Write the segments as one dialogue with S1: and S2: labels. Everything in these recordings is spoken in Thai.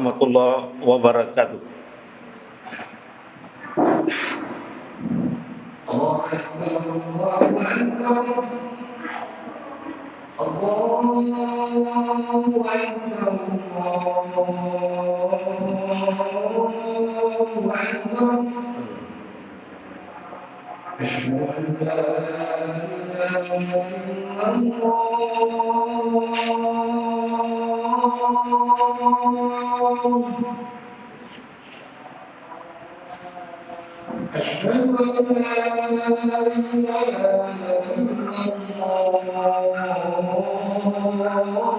S1: ورحمة الله وبركاته.
S2: الله أكبر الله أكبر الله أكبر. أشهد أن لا إله إلا الله أشهد أن لا إله إلا الله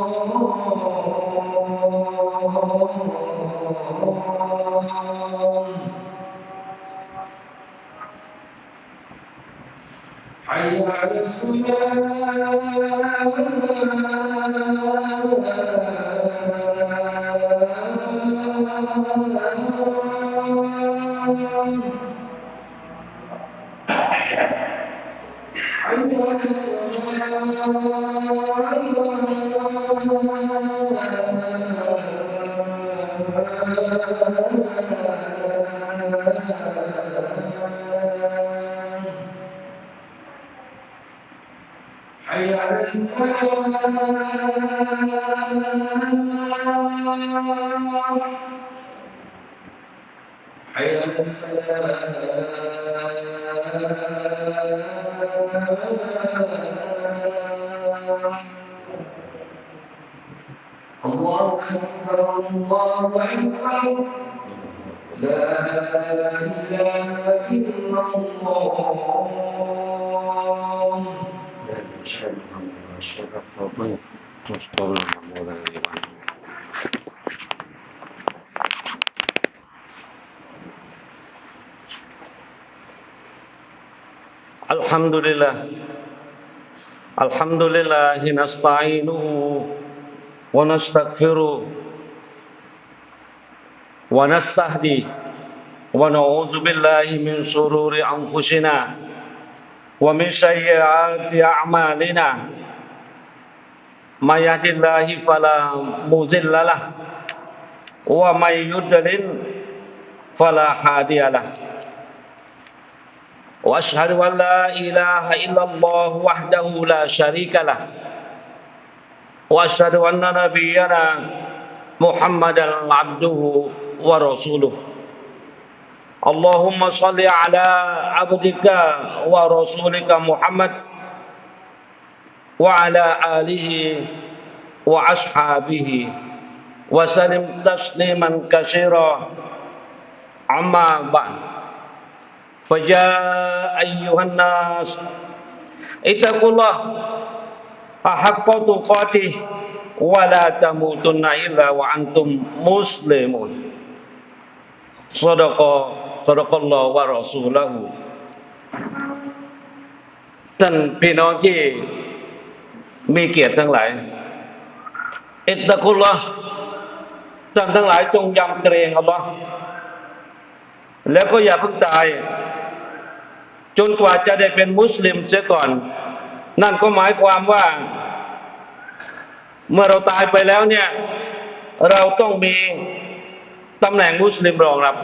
S2: Thank you.
S1: الحمد لله الحمد لله نستعينه ونستغفره ونستهديه ونعوذ بالله من شرور أنفسنا ومن سيئات أعمالنا. من يهد الله فلا مضل له ومن يضلل فلا هادي له. وأشهد أن لا إله إلا الله وحده لا شريك له. وأشهد أن نبينا محمدا عبده ورسوله. اللهم صل على عبدك ورسولك محمد وعلى آله وأصحابه وسلم تسليما كثيرا. أما بعد فيا أيها الناس اتقوا الله حق تقاته ولا تموتن إلا وأنتم مسلمون. صدق สรกลลอวารอสูละหูท่านพี่น้องที่มีเกียรติทั้งหลาย อิตะคุลละท่านทั้งหลายจงยำเกรงอัลลอ์แล้วก็อย่าเพิ่งตาย จนกว่าจะได้เป็นมุสลิมเสียก่อน นั่นก็หมายความว่า เมื่อเราตายไปแล้วเนี่ย เราต้องมีตำแหน่งมุสลิมรองรับ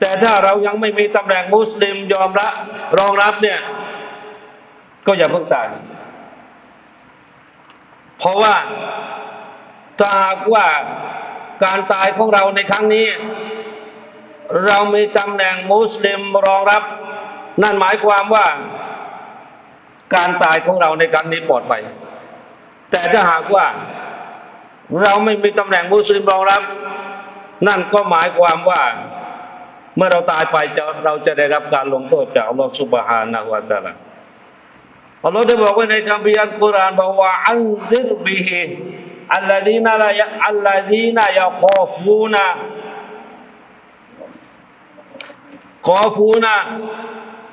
S1: แต่ถ้าเรายังไม่มีตำแหน่งมุสลิมยอมรับรองรับเนี่ย ก็อย่าเพิ่งตายเพราะว่าถ้าหากว่าการตายของเราในครั้งนี้ เรามีตำแหน่งมุสลิมรองรับ นั่นหมายความว่า การตายของเราในครั้งนี้ปลอดภัยแต่ถ้าหากว่าเราไม่มีตำแหน่งมุสลิมรองรับ นั่นก็หมายความว่า เมื่อเราตายไปจะเราจะได้รับการลงโทษจากอัลลอฮฺสุบฮานะฮุวาตาลาอัลลอฮฺได้บอกไว้ในคัมภีร์อัลกุรอานบอกว่าอันซิรบิฮิอัลลดีนาลายอัลลดีนายาขอฟูนาขอฟูนา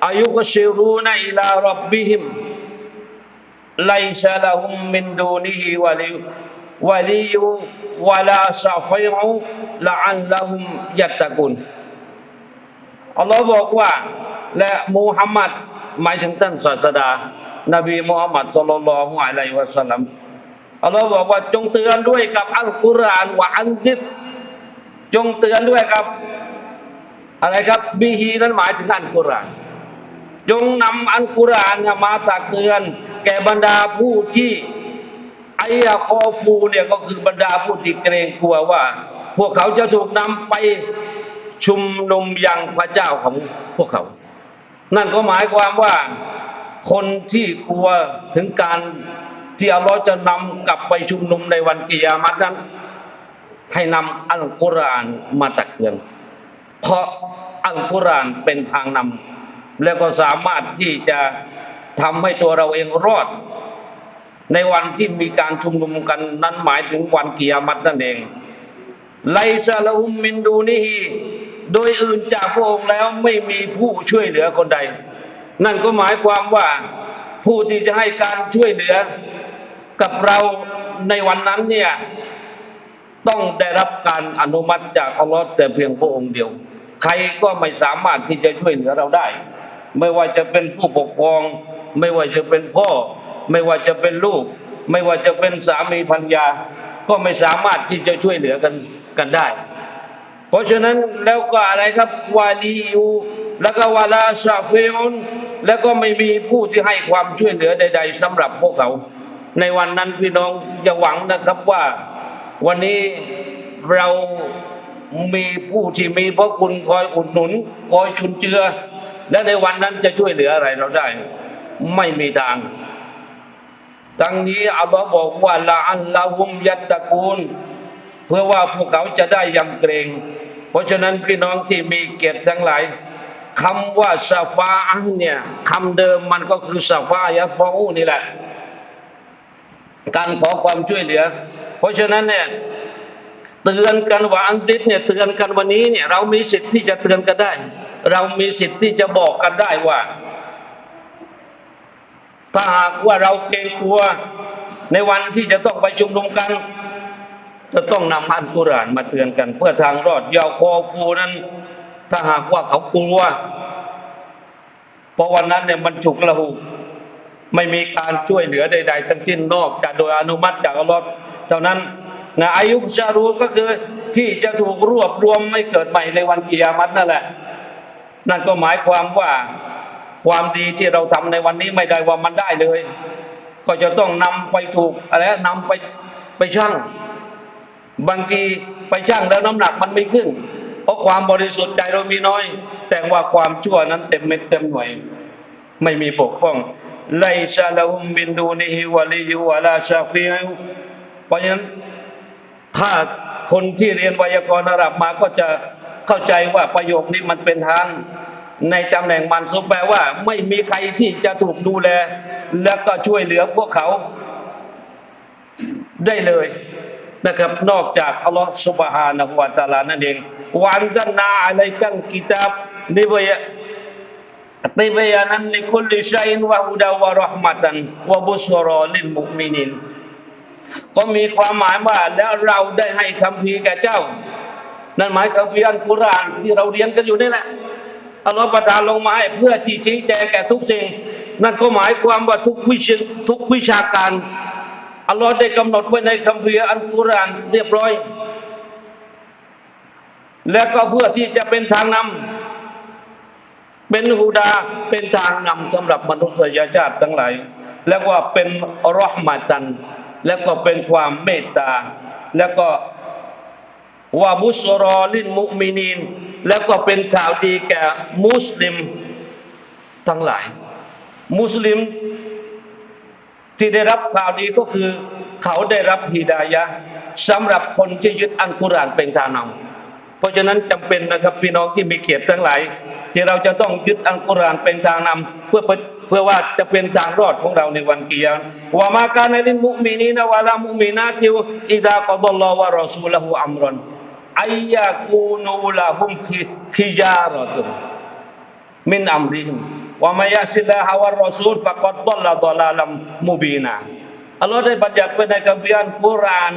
S1: อายุกชิรูนอิลารับบิฮิมไลซาลาฮุมมินดูนิฮิวะลิวะลิวะลาซาฟิรุละอัลลาฮุมยัตตะกุน อฮ์บอกว่า และมูฮัมหมัดหมายถึงท่านศาสดา นบีมูฮัมหมัดสุลลัลลอฮุอะลัยฮิวะสัลลัมอัลลอฮ์บอกว่าจงเตือนด้วยกับอัลกุรอานวะอันซิดจงเตือนด้วยกับ อะไรครับบิฮีนั้นหมายถึงอัลกุรอานจงนำอัลกุรอานมาตักเตือน แก่บรรดาผู้ที่ไอยาคอฟูเนี่ยก็คือบรรดาผู้ที่เกรงกลัวว่า พวกเขาจะถูกนำไป ชุมนุมยังพระเจ้าของพวกเขา นั่นก็หมายความว่าคนที่กลัวถึงการที่อัลลอฮ์จะนำกลับไปชุมนุมในวันกิยามัตนั้น ให้นำอัลกุรอานมาตักเตือน เพราะอัลกุรอานเป็นทางนำแล้วก็สามารถที่จะทำให้ตัวเราเองรอด ในวันที่มีการชุมนุมกันนั้นหมายถึงวันกิยามัตนั่นเองไลซาลอุมมินดูนิฮี โดยอื่นจากพระองค์แล้วไม่มีผู้ช่วยเหลือคนใด นั่นก็หมายความว่าผู้ที่จะให้การช่วยเหลือ กับเราในวันนั้นเนี่ยต้องได้รับการอนุมัติจากอัลลอฮ์แต่เพียงพระองค์เดียว ใครก็ไม่สามารถที่จะช่วยเหลือเราได้ ไม่ว่าจะเป็นผู้ปกครอง ไม่ว่าจะเป็นพ่อ ไม่ว่าจะเป็นลูก ไม่ว่าจะเป็นสามีภรรยา ก็ไม่สามารถที่จะช่วยเหลือกันกันได้ เพราะฉะนั้นแล้วก็อะไรครับวาลียูแล้วก็วาลาชาเฟอุนแล้วก็ไม่มีผู้ที่ให้ความช่วยเหลือใด ๆสำหรับพวกเขา ในวันนั้นพี่น้องอย่าหวังนะครับว่า วันนี้เรามีผู้ที่มีพระคุณคอยอุดหนุนคอยชุนเจือ และในวันนั้นจะช่วยเหลืออะไรเราได้ ไม่มีทางทั้งนี้อัลลอฮ์บอกว่าละอัลลอฮุมยัตตะกูล เพื่อว่าพวกเขาจะได้ยำเกรง เพราะฉะนั้นพี่น้องที่มีเกียรติทั้งหลายคำว่าซาฟาเนี่ยคำเดิมมันก็คือซาฟายะฟาอูนี่แหละ การขอความช่วยเหลือ เพราะฉะนั้นเนี่ยเตือนกันว่าอันซิดเนี่ยเตือนกันวันนี้เนี่ยเรามีสิทธิ์ที่จะเตือนกันได้ เรามีสิทธิ์ที่จะบอกกันได้ว่า ถ้าหากว่าเราเกรงกลัวในวันที่จะต้องไปชุมนุมกัน จะต้องนำอัลกุรอานมาเตือนกัน เพื่อทางรอดยาวคอฟูนั้น ถ้าหากว่าเขากลัวเพราะวันนั้นเนี่ยมันฉุกละหุกไม่มีการช่วยเหลือใด ๆ ทั้งสิ้นนอกจากโดยอนุมัติจากอัลลอฮ์เท่านั้นนะอายุชารูก็คือที่จะถูกรวบรวมไม่เกิดใหม่ในวันกิยามัตนั่นแหละ นั่นก็หมายความว่าความดีที่เราทำในวันนี้ไม่ได้ว่ามันได้เลย ก็จะต้องนำไปถูกอะไรนะนำไปไปชั่ง บางทีไปชั่งแล้วน้ำหนักมันไม่ขึ้น เพราะความบริสุทธิ์ใจเรามีน้อย แต่ว่าความชั่วนั้นเต็มเม็ดเต็มหน่วย ไม่มีปกป้องไลซาลาฮุมบินดูนิฮิวะลียูวะลาชาฟีอูเพราะฉะนั้นถ้าคนที่เรียนไวยากรณ์อาหรับมาก็จะเข้าใจว่าประโยคนี้มันเป็นทางในตำแหน่งมันซุปแปลว่า ไม่มีใครที่จะถูกดูแล และก็ช่วยเหลือพวกเขาได้เลย นะครับ นอกจากอัลลอฮฺสุบฮานะฮุวาตาลานั่นเองวันจันนาอะไรกันกิตาบนิบยะติบยานันลิคุลิชัยนวะฮุดาวะรห์มัตันวะบุสรอลิลมุมินินก็มีความหมายว่าแล้วเราได้ให้คำพีแก่เจ้า นั่นหมายคำพีอันกุรานที่เราเรียนกันอยู่นี่แหละอัลลอฮฺประทานลงมาให้เพื่อที่ชี้แจงแก่ทุกสิ่ง นั่นก็หมายความว่าทุกวิชทุกวิชาการ อัลลอฮฺได้กำหนดไว้ในคำพีร์อัลกุรอานเรียบร้อย และก็เพื่อที่จะเป็นทางนำเป็นฮูดาเป็นทางนำสำหรับมนุษยชาติทั้งหลาย แล้วก็เป็นรหมาตัน แล้วก็เป็นความเมตตา แล้วก็ว่าบุชรอลินมุมินีน แล้วก็เป็นข่าวดีแก่มุสลิมทั้งหลาย มุสลิม ที่ได้รับข่าวดีก็คือ เขาได้รับฮิดายะสำหรับคนที่ยึดอัลกุรอานเป็นทางนำเพราะฉะนั้นจำเป็นนะครับพี่น้องที่มีเกียรติทั้งหลาย ที่เราจะต้องยึดอัลกุรอานเป็นทางนำเพื่อเพื่อว่าจะเป็นทางรอดของเราในวันกิยามว่ามาการในลิมุมินีนวะลามุมินาติวอิดะกอดลลอวะรอซูลุฮุอัมรอนอัยะกูนูละฮุมคิจารตุมินอัมริฮิม วะมายะซิลาฮะวัรอซูลฟะกัดดัลลาดอลาลัมมุบีนาอัลลอฮ์ได้บัญญัติไว้ในคัมภีร์อัลกุรอาน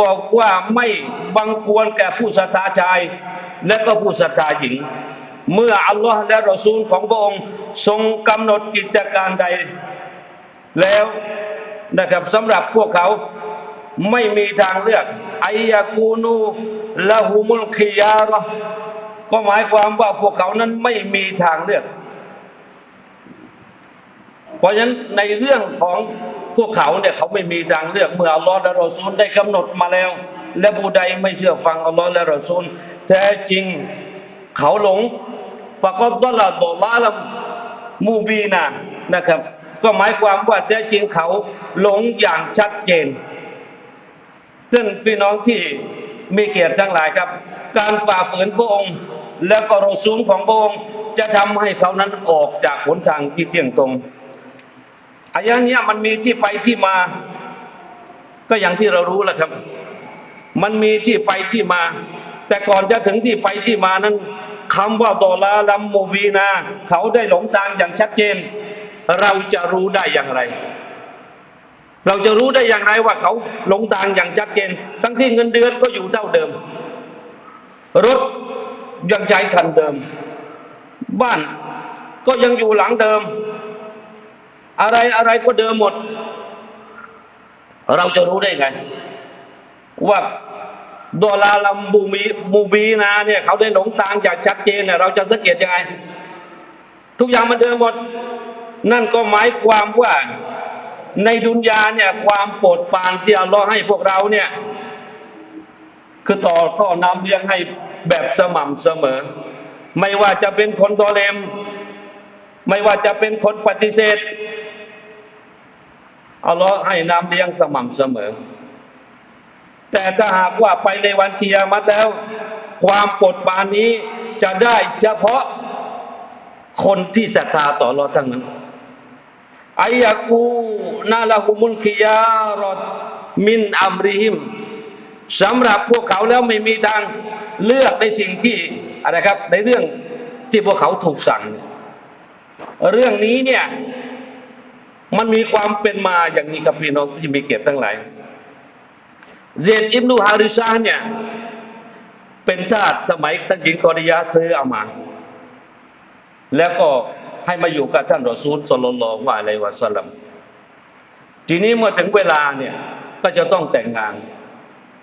S1: บอกว่าไม่บังควรแก่ผู้ศรัทธาชาย และก็ผู้ศรัทธาหญิง เมื่ออัลลอฮ์และรอซูลของพระองค์ทรงกำหนดกิจการใด แล้วนะครับสำหรับพวกเขาไม่มีทางเลือกไอยากูนูละหูมุลคิยาระก็หมายความว่าพวกเขานั้นไม่มีทางเลือก เพราะฉะนั้นในเรื่องของพวกเขาเนี่ยเขาไม่มีทางเลือกเมื่ออัลลอฮ์และรอซูลได้กำหนดมาแล้ว และผู้ใดไม่เชื่อฟังอัลลอฮ์และรอซูลแท้จริงเขาหลงฟะกอดดอลลาดอลาลมูบีนานะครับ ก็หมายความว่าแท้จริงเขาหลงอย่างชัดเจนซึ่งพี่น้องที่มีเกียรติทั้งหลายครับ การฝ่าฝืนพระองค์ และก็รอซูลของพระองค์จะทำให้เขานั้นออกจากหนทางที่เที่ยงตรง อายะเนี้ยมันมีที่ไปที่มา ก็อย่างที่เรารู้แหละครับ มันมีที่ไปที่มา แต่ก่อนจะถึงที่ไปที่มานั้นคำว่าตอลาลัมโมูบีนา เขาได้หลงทางอย่างชัดเจน เราจะรู้ได้อย่างไร เราจะรู้ได้อย่างไรว่าเขาหลงทางอย่างชัดเจน ทั้งที่เงินเดือนก็อยู่เท่าเดิม รถยังใช้คันเดิม บ้านก็ยังอยู่หลังเดิม อะไรอะไรก็เดิมหมด เราจะรู้ได้ไง ว่าดอลาลัมบูมีบูบีนาเนี่ยเขาได้หลงทางอย่างชัดเจนเนี่ยเราจะสังเกตยังไง ทุกอย่างมันเดิมหมด นั่นก็หมายความว่าในดุนยาเนี่ยความโปรดปรานที่อัลลอฮ์ให้พวกเราเนี่ย คือต่อก็นำเลี้ยงให้แบบสม่ำเสมอ ไม่ว่าจะเป็นคนตอเลม ไม่ว่าจะเป็นคนปฏิเสธ อัลลอฮ์ให้น้ำเลี้ยงสม่ำเสมอ แต่ถ้าหากว่าไปในวันกิยามัตแล้ว ความปดปานนี้จะได้เฉพาะคนที่ศรัทธาต่ออัลลอฮ์ทั้งนั้นอายะกูนาละหุมุลกิยารอดมินอัมริฮิมสำหรับพวกเขาแล้วไม่มีทางเลือกในสิ่งที่อะไรครับ ในเรื่องที่พวกเขาถูกสั่ง เรื่องนี้เนี่ย มันมีความเป็นมาอย่างนี้กับพี่น้องที่มีเกียรติทั้งหลายเซดอิบนุฮาริซาเนี่ยเป็นทาสสมัยท่านหญิงกอริยาซื้อเอามา แล้วก็ให้มาอยู่กับท่านรอซูลสลลัลลอฮุอะลัยวะสัลลัมทีนี้เมื่อถึงเวลาเนี่ยก็จะต้องแต่งงาน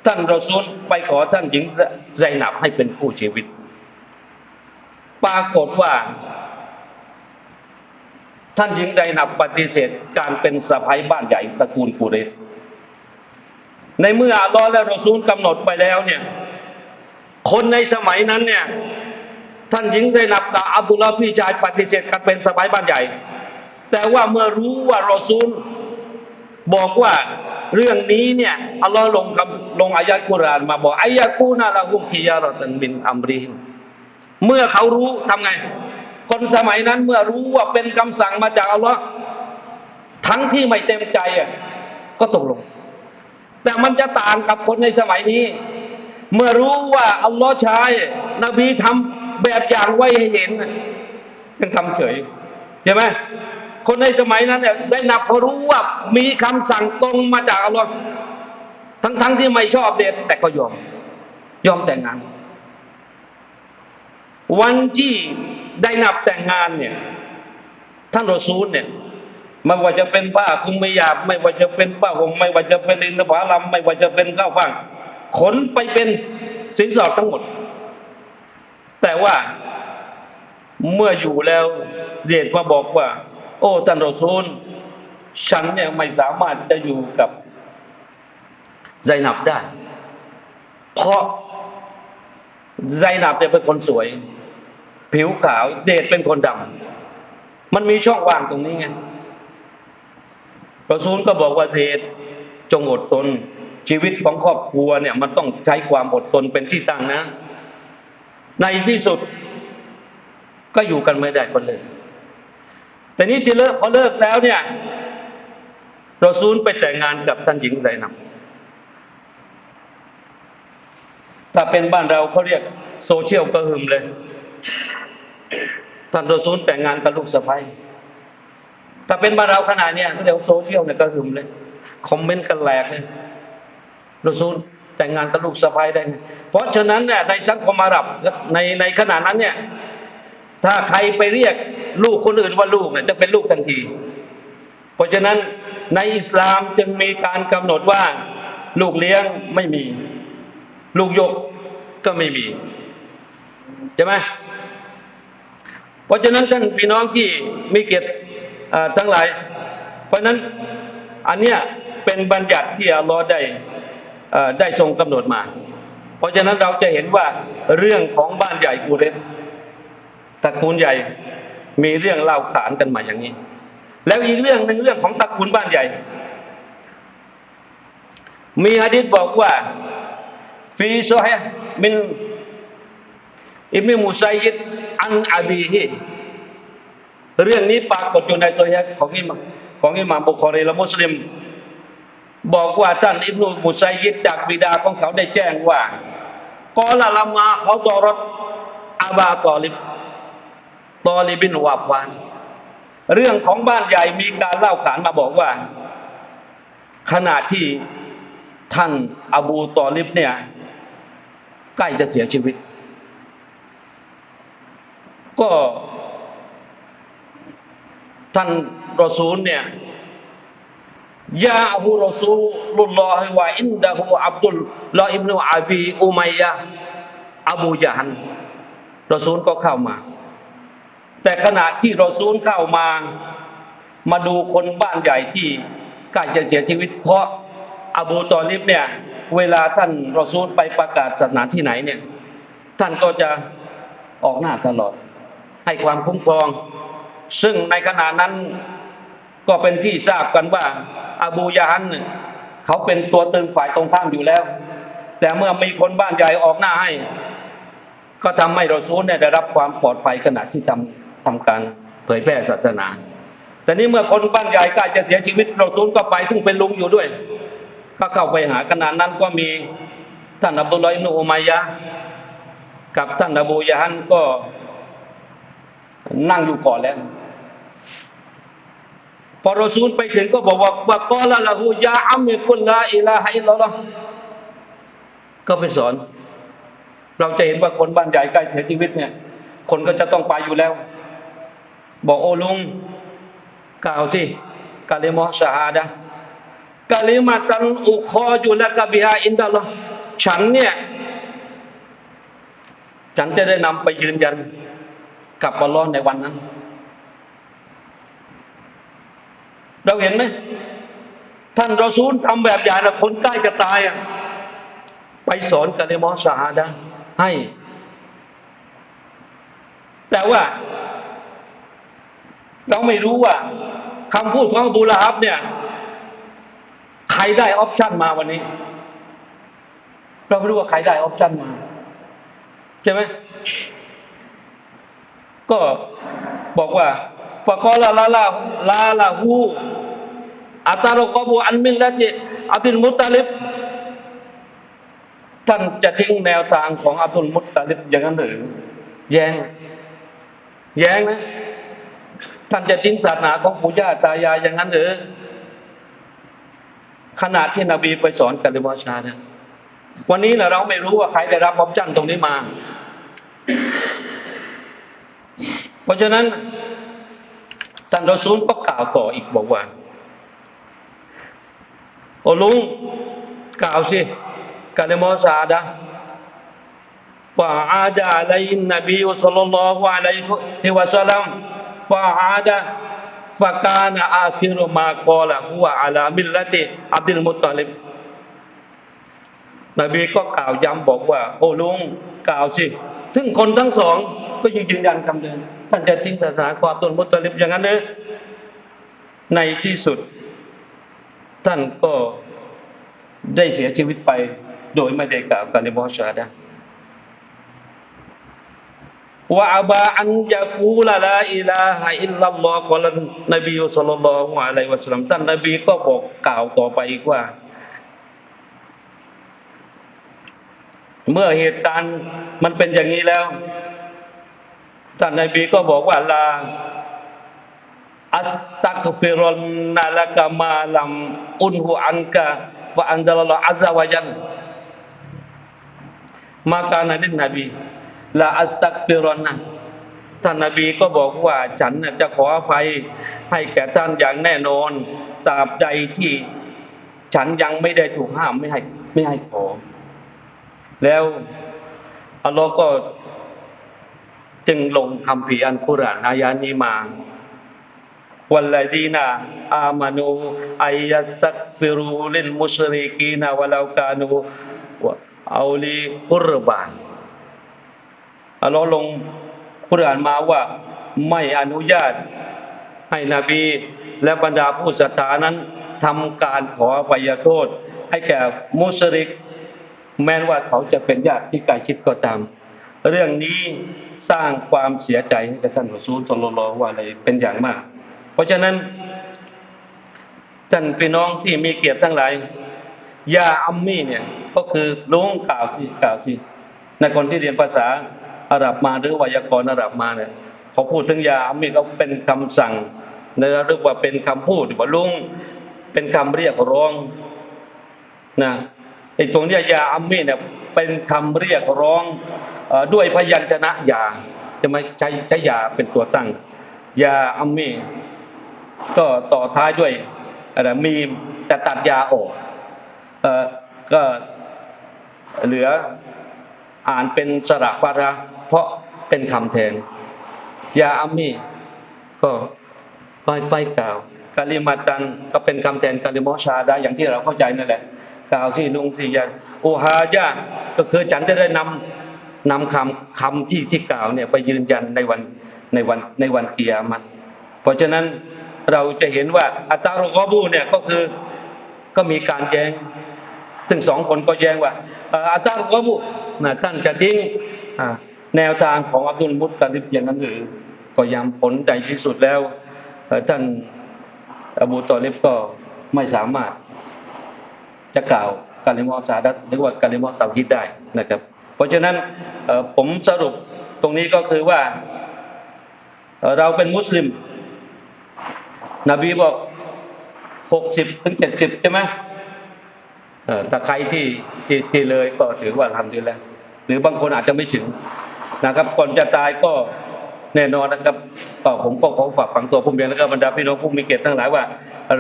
S1: ท่านรอซูลไปขอท่านหญิงไซนับให้เป็นคู่ชีวิต ปรากฏว่า ท่านหญิงไซนับปฏิเสธการเป็นสะพ้ายบ้านใหญ่ตระกูลกุเรชในเมื่ออัลลอฮ์และรอซูลกำหนดไปแล้วเนี่ย คนในสมัยนั้นเนี่ย ท่านหญิงไซนับกับอับดุลลาห์พี่ชายปฏิเสธการเป็นสะพ้ายบ้านใหญ่ แต่ว่าเมื่อรู้ว่ารอซูลบอกว่าเรื่องนี้เนี่ยอัลลอฮ์ลงคำลงอายะห์กุรานมาบอกอายะกูนาละฮุมฮิยารตันบินอัมริฮิมเมื่อเขารู้ทำไง คนสมัยนั้นเมื่อรู้ว่าเป็นคำสั่งมาจากอัลลอฮ์ทั้งที่ไม่เต็มใจอะก็ตกลง แต่มันจะต่างกับคนในสมัยนี้ เมื่อรู้ว่าอัลลอฮ์ใช้นบีทำแบบอย่างไว้ให้เห็นยังทำเฉยใช่ไหมคนในสมัยนั้นเนี่ยได้นับพอรู้ว่ามีคำสั่งตรงมาจากอัลลอฮ์ทั้งทั้งที่ไม่ชอบเด็ดแต่ก็ยอม ยอมแต่งงาน วันที่ ได้นับแต่งงานเนี่ย ท่านรอซูลเนี่ยไม่ว่าจะเป็นผ้าคุมไม่หยาบ ไม่ว่าจะเป็นผ้าห่มไม่ว่าจะเป็นอินทผลัมไม่ว่าจะเป็นข้าวฟ่างขนไปเป็นสินสอดทั้งหมด แต่ว่าเมื่ออยู่แล้วเจดมาบอกว่า โอ้ท่านรอซูล ฉันเนี่ยไม่สามารถจะอยู่กับไซนับได้ เพราะไซนับเนี่ยเป็นคนสวย ผิวขาวเจดเป็นคนดำมันมีช่องว่างตรงนี้ไงปรอซูลก็บอกว่าเจดจงอดทน ชีวิตของครอบครัวเนี่ย มันต้องใช้ความอดทนเป็นที่ตั้งนะ ในที่สุดก็อยู่กันไม่ได้คนเลยแต่นี่ที่เลิกพอเลิกแล้วเนี่ยเราซูลไปแต่งงานกับท่านหญิงไซนับถ้าเป็นบ้านเราเขาเรียกโซเชียลกระหึ่มเลย ท่านเราซูลแต่งงานกับลูกสะใภ้ถ้าเป็นบ้านเราขนาดเนี้ยเดี๋ยวโซเชียลเนี่ยกระหึ่มเลย คอมเมนต์กันแหลกเลยเราซูลแต่งงานกับลูกสะใภ้ได้ไงเพราะฉะนั้นเนี่ยในสังคมอาหรับในในขณะนั้นเนี่ย ถ้าใครไปเรียกลูกคนอื่นว่าลูกเนี่ยจะเป็นลูกทันที เพราะฉะนั้นในอิสลามจึงมีการกำหนดว่า ลูกเลี้ยงไม่มี ลูกยกก็ไม่มีใช่ไหม เพราะฉะนั้นท่านพี่น้องที่มีเกียรติทั้งหลาย เพราะฉะนั้นอันเนี้ยเป็นบัญญัติที่อัลลอฮ์ได้เอ่อได้ทรงกำหนดมา เพราะฉะนั้นเราจะเห็นว่าเรื่องของบ้านใหญ่กูเรนตระกูลใหญ่มีเรื่องเล่าขานกันมาอย่างนี้ แล้วอีกเรื่องหนึ่งเรื่องของตระกูลบ้านใหญ่ มีฮะดิษบอกว่าฟีโซอฮีห์มิน อิบนุมุซัยยิดอันอบีฮิเรื่องนี้ปรากฏอยู่ในโซฮีห์ของอิมของอิหม่ามบุคอรีและมุสลิม บอกว่าท่านอิบนุมุซัยยิดจากบิดาของเขาได้แจ้งว่ากอลละมาเขาตอรถอาบาตอลิบตอลิบินวาฟาน เรื่องของบ้านใหญ่มีการเล่าขานมาบอกว่า ขณะที่ท่านอบูตอลิบเนี่ย ใกล้จะเสียชีวิต ก็ ท่านรอซูลเนี่ยยาฮูรอซูลุลลอฮิวะอินดะฮูอับดุลลออิบนุอาบีอุมัยยะอบูยะฮันรอซูลก็เข้ามา แต่ขณะที่รอซูลเข้ามา มาดูคนบ้านใหญ่ที่ใกล้จะเสียชีวิต เพราะอบูตอลิบเนี่ย เวลาท่านรอซูลไปประกาศศาสนาที่ไหนเนี่ย ท่านก็จะออกหน้าตลอด ให้ความคุ้มครอง ซึ่งในขณะนั้นก็เป็นที่ทราบกันว่าอาบูยาฮันเขาเป็นตัวตึงฝ่ายตรงข้ามอยู่แล้ว แต่เมื่อมีคนบ้านใหญ่ออกหน้าให้ ก็ทำให้เรอซูลเนี่ยได้รับความปลอดภัยขณะที่ทำทำการเผยแพร่ศาสนา แต่นี่เมื่อคนบ้านใหญ่ใกล้จะเสียชีวิตเรอซูลก็ไปซึ่งเป็นลุงอยู่ด้วย ก็เข้าไปหาขณะนั้นก็มีท่านอับดุลลอฮ์อิบนุอุมัยยะกับท่านอบูยะฮันก็ นั่งอยู่ก่อนแล้ว พอรอซูลไปถึงก็บอกว่าฟะกอละละหูยาอัมมิกุลลาอิลาฮะอิลลัลลอฮ์ก็ไปสอน เราจะเห็นว่าคนบ้านใหญ่ใกล้เสียชีวิตเนี่ย คนก็จะต้องไปอยู่แล้ว บอกโอ้ลุงกล่าวสิกาลิมอชาฮาดะกาลิมาตันอุคออยู่ละกบิฮาอินดัลอฉันเนี่ย ฉันจะได้นำไปยืนยัน กับอัลลอฮ์ในวันนั้น เราเห็นไหมท่านรอซูลทำแบบอย่างนะคนใกล้จะตายอะไปสอนกะลิมอชาฮาดะให้ แต่ว่า เราไม่รู้ว่าคำพูดของบูละฮับเนี่ย ใครได้ออปชั่นมาวันนี้ เราไม่รู้ว่าใครได้ออปชั่นมา ใช่ไหม ก็บอกว่าฟะกอลาลาลาลาลาหูอัตารกบูอันมิลละจิอับดุลมุตตาลิบท่านจะทิ้งแนวทางของอับดุลมุตตาลิบอย่างนั้นหรือแย้งแย้งนะท่านจะทิ้งศาสนาของปู่ย่าตายายอย่างนั้นหรือขนาดที่นบีไปสอนกัลิมอชาเนี่ยวันนี้นะเราไม่รู้ว่าใครได้รับออปชั่นตรงนี้มา เพราะฉะนั้นท่านรอซูลก็กล่าวต่ออีกบอกว่าโอ้ลุงกล่าวสิกาเลมอซาดะฟาอาดะอะลัยนบีสัลลัลลอฮุอะลัยฮิวะสัลลัมฟาอาดะฟะกานะอาคิรุมากอละฮุวะอะลามิลละติอับดุลมุตตอลิบนบีก็กล่าวย้ำบอกว่า โอ้ลุงกล่าวสิถึงคนทั้งสองก็ยังยืนยันคำเดิม ท่านจะทิ้งศาสนาความตนมุตลิบอย่างนั้นเลยในที่สุด ท่านก็ได้เสียชีวิตไป โดยไม่ได้กล่าวกาลิมอชาดะว่าอบาอันยะกูลาลาอิลาฮะอิลลัลลอฮ์กอลันนบีอลลัลลอฮุอะลัยวะสัลลัมท่านนบีก็บอกกล่าวต่อไปอีกว่า เมื่อเหตุการณ์มันเป็นอย่างนี้แล้ว ท่านนบีก็บอกว่าลาอัสตักฟิรอนนาลกามาลัมอุนหุอันกะวะอันดัลลอฮอัซซะวะจัน maka nanti Nabi la astagfirullah ท่านนบีก็บอกว่าฉันจะขออภัยให้แก่ท่านอย่างแน่นอนตราบใดที่ฉันยังไม่ได้ถูกห้ามไม่ให้ไม่ให้ขอ แล้วอัลลอฮ์ก็ จึงลงคำพีอันกุรานายานีมาวัลลดีนาอามานูอายัสตักฟิรูลิลมุชริกีนาวะลาวกานูเอาลีกุรบานอัลลอฮ์ลงกุรานมาว่าไม่อนุญาต ให้นบีและบรรดาผู้ศรัทธานั้นทำการขออภัยโทษ ให้แก่มุสริก แม้ว่าเขาจะเป็นญาติที่ใกล้ชิดก็ตาม เรื่องนี้สร้างความเสียใจให้กับท่านรอซูลศ็อลลัลลอฮุอะลัยฮิเป็นอย่างมาก เพราะฉะนั้นท่านพี่น้องที่มีเกียรติทั้งหลายยาอัมมี่เนี่ยก็คือลุงกล่าวสิกล่าวสิในคนที่เรียนภาษาอาหรับมาหรือไวยากรณ์อาหรับมาเนี่ยพอพูดถึงยาอัมมี่ก็เป็นคำสั่งในระลึกว่าเป็นคำพูดว่าลุงเป็นคำเรียกร้องนะไอ้ตรงนี้ยาอัมมี่เนี่ยเป็นคำเรียกร้อง ด้วยพยัญชนะยาจะไม่ใช้ใช้ยาเป็นตัวตั้ง ยาอัมมีก็ต่อท้ายด้วยอะไรมีแต่ตัดยาออกเออก็เหลืออ่านเป็นสระฟาระเพราะเป็นคำแทน ยาอัมมีก็ไปไปกล่าวกาลิมาตันก็เป็นคำแทนกาลิมอชาดาอย่างที่เราเข้าใจนั่นแหละกล่าวที่ลุงสี่ยันอูฮาจาก็คือฉันจะได้นำ นำคำคำที่ที่กล่าวเนี่ยไปยืนยันในวันในวันในวันเกียรติเพราะฉะนั้นเราจะเห็นว่าอัตารุกอบูเนี่ยก็คือก็มีการแย้งซึ่งสองคนก็แย้งว่าอ่ออาตารุกอบุนะท่านจะทิ้งแนวทางของอับดุลมุตตาลิบอย่างนั้นหรือก็ยังผลใจที่สุดแล้วท่านอบูตอลิบก็ไม่สามารถจะกล่าวกาลิมอสาดัตหรือว่ากาลิมอเตาฮิดได้นะครับ เพราะฉะนั้นผมสรุปตรงนี้ก็คือว่า เราเป็นมุสลิม นบีบอกหกสิบถึงเจ็ดสิบใช่ไหมแต่ใครที่ที่ที่เลยก็ถือว่าทำดีแล้ว หรือบางคนอาจจะไม่ถึงนะครับ ก่อนจะตายก็แน่นอนนะครับก็ผมก็ขอฝากฝังตัวผู้เรียนแล้วก็บรรดาพี่น้องผู้มีเกียรติทั้งหลายว่า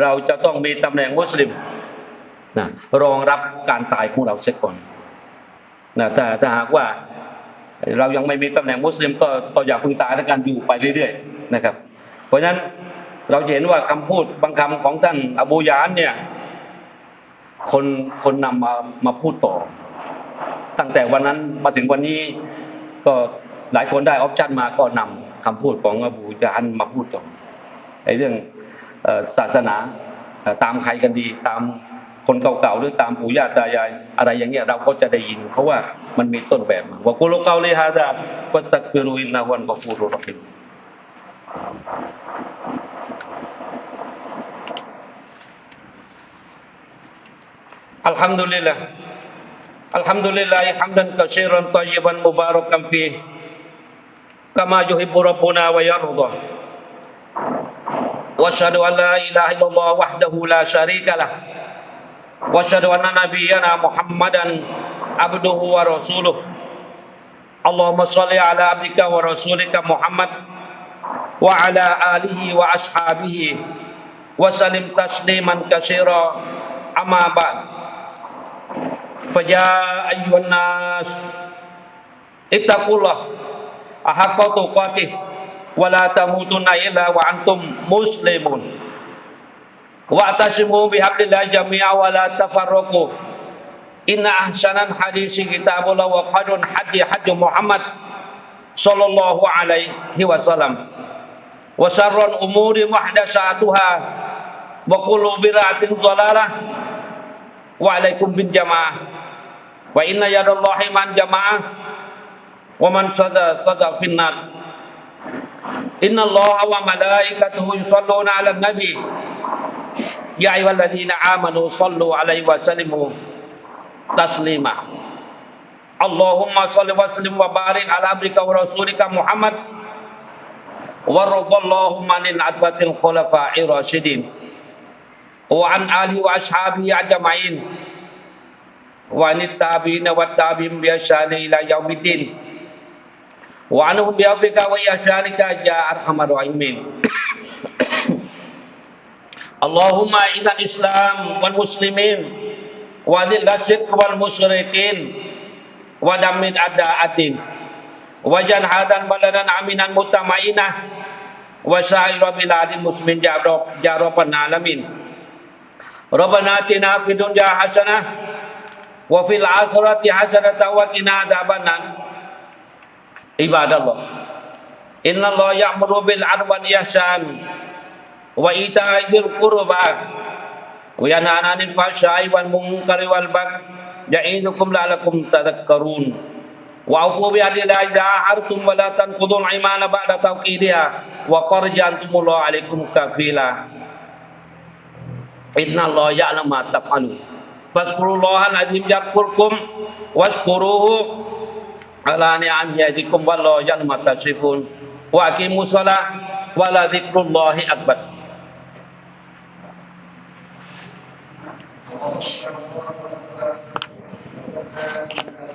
S1: เราจะต้องมีตำแหน่งมุสลิมนะรองรับการตายของเราเสียก่อน นะแต่ถ้าหากว่า เรายังไม่มีตำแหน่งมุสลิมก็ก็อย่าเพึ่งตายแล้วกันอยู่ไปเรื่อยๆนะครับ เพราะฉะนั้นเราจะเห็นว่าคำพูดบางคำของท่านอบูยานเนี่ย คนคนนำมามาพูดต่อ ตั้งแต่วันนั้นมาถึงวันนี้ก็หลายคนได้ออปชั่นมาก็นำคำพูดของอบูยานมาพูดต่อไอ้เรื่องศาสนาตามใครกันดีตาม คนเก่าๆหรือตามปู่ย่าตายายอะไรอย่างเงี้ยเราก็จะได้ยิน เพราะว่ามันมีต้นแบบมาว่ากุลเกาเลฮาดาวัตฟิรุอินนาวันกฟูรุรหิมอัลฮัมดุลิลละอัลฮัมดุลิลลาฮิฮัมดันกะชีรันตอยิบันมุบารักัมฟีกามายุฮิบุรบุนาวะยารดะ واشهد ان لا اله الا الله وحده لا شريك له واشهد ان نبينا محمدا عبده ورسوله اللهم صل على عبدك ورسولك محمد وعلى اله واصحابه وسلم تسليما كثيرا اما بعد فيا أيها الناس اتقوا الله أحق تقاته ولا تموتن إلا وأنتم مسلمون Wa'tasimu bihablillah jami'a wa la tafarraqu. Inna ahsanan hadisi kitabullah wa qadun hadi hadi Muhammad sallallahu alaihi wasallam. Wa syarrul umuri muhdatsatuha wa kullu biratin dhalalah. Wa alaikum bin jamaah. Wa inna yadallahi man jamaah wa man sada sada finnar. Inna Allah wa malaikatahu yusalluna 'alan nabi. يا أيها الذين آمنوا صلوا عليه وسلموا تسليما. اللهم صل وسلم وبارك على عبدك ورسولك محمد. وارض اللهم عن العتبة الخلفاء الراشدين. وعن آله وأصحابه أجمعين. وعن التابعين والتابعين بإحسان إلى يوم الدين. وعنهم بعفوك وإحسانك يا أرحم الراحمين. Allahumma inna islam wal muslimin wa dhilla wa wal musyrikin wa dammit adda'atin wajan hadan baladan aminan mutamainah wa syairah biladil muslimin jarob jaroban alamin. Rabbana atina fid dunya hasanah wa fil akhirati hasanah wa qina adzabannar ibadallah. Innallaha ya'muru bil 'adli wal ihsan wa ita'il qurba. Wa yanha 'anil fahsya'i wal munkari wal baghi ya'idukum la'allakum tadhakkarun. Wa afu bi adil idza ahartum wa la tanqudul imana ba'da tawqidiha wa qad ja'altumullahu 'alaikum kafila. Inna allaha ya'lamu ma taf'alun. Faskurullahan azim yadkurkum Waskuruhu Ala ni'am yadikum Wallahu yalma
S2: tasifun Wa akimu salah Wa la zikrullahi akbar. Thank you.